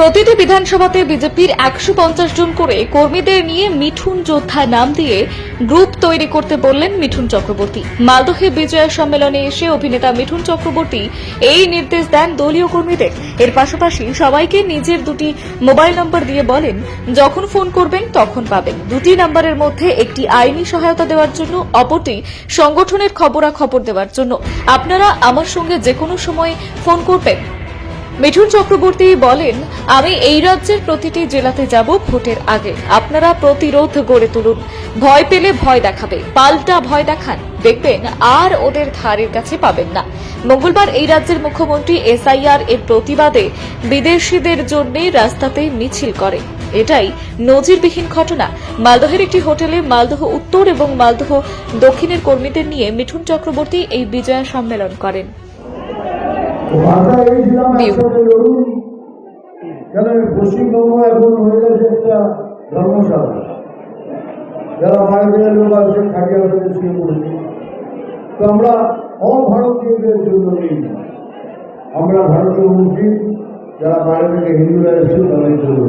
প্রতিটি বিধানসভাতে বিজেপির একশো পঞ্চাশ জন করে কর্মীদের নিয়ে মিঠুন যোদ্ধা নাম দিয়ে গ্রুপ তৈরি করতে বললেন মিঠুন চক্রবর্তী। মালদহে বিজয়া সম্মেলনে এসে অভিনেতা মিঠুন চক্রবর্তী এই নির্দেশ দেন দলীয় কর্মীদের। এর পাশাপাশি সবাইকে নিজের দুটি মোবাইল নম্বর দিয়ে বলেন, যখন ফোন করবেন তখন পাবেন। দুটি নম্বরের মধ্যে একটি আইনি সহায়তা দেওয়ার জন্য, অপরটি সংগঠনের খবরাখবর দেওয়ার জন্য। আপনারা আমার সঙ্গে যে কোনো সময় ফোন করবেন। মিঠুন চক্রবর্তী বলেন, আমি এই রাজ্যের প্রতিটি জেলাতে যাব ভোটের আগে। আপনারা প্রতিরোধ গড়ে তুলুন। ভয় পেলে ভয় দেখাবে, পাল্টা ভয় দেখান। দেখবেন আর ওদের ধারের কাছে পাবেন না। মঙ্গলবার এই রাজ্যের মুখ্যমন্ত্রী এসআইআর এর প্রতিবাদে বিদেশিদের জন্য রাস্তাতে মিছিল করে। এটাই নজিরবিহীন ঘটনা। মালদহের একটি হোটেলে মালদহ উত্তর এবং মালদহ দক্ষিণের কর্মীদের নিয়ে মিঠুন চক্রবর্তী এই বিজয়া সম্মেলন করেন। ভাষা এই ছিলাম কেন পশ্চিমবঙ্গ এখন হয়ে গেছে একটা ধর্মশালা। যারা থেকে লোক আসছে খাটিয়া থেকে শুয়ে পড়ছে তো আমরা অভারতীয়দের জন্য নেই। আমরা ভারতীয় মুসলিম যারা বাইরে থেকে হিন্দুরা এসেছে তাদের জন্য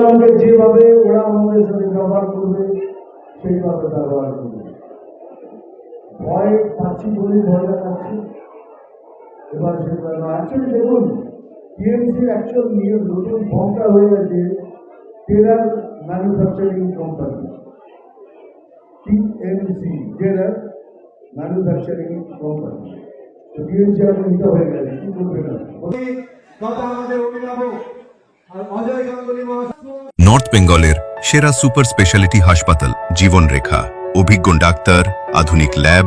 আমাকে যেভাবে ওরা আমাদের সাথে ব্যবহার করবে সেইভাবে ব্যবহার করবে ভয় পাচ্ছি বলেই ভয় দেখাচ্ছি। এবার অ্যাকচুয়ালি দেখুন টিএমসির অ্যাকচুয়াল নিয়ে নতুন ফর্মটা হয়ে গেছে terror manufacturing company TMC terror manufacturing company তো টিএমসি এখন এটা হয়ে গেছে কি করবে না তথা আমাদের অভিভাবক আর অজয় গাঙ্গুলি মহাশয়। নর্থ বেঙ্গলের সেরা সুপার স্পেশালিটি হাসপাতাল জীবনরেখা। অভিজ্ঞ ডাক্তার আধুনিক lab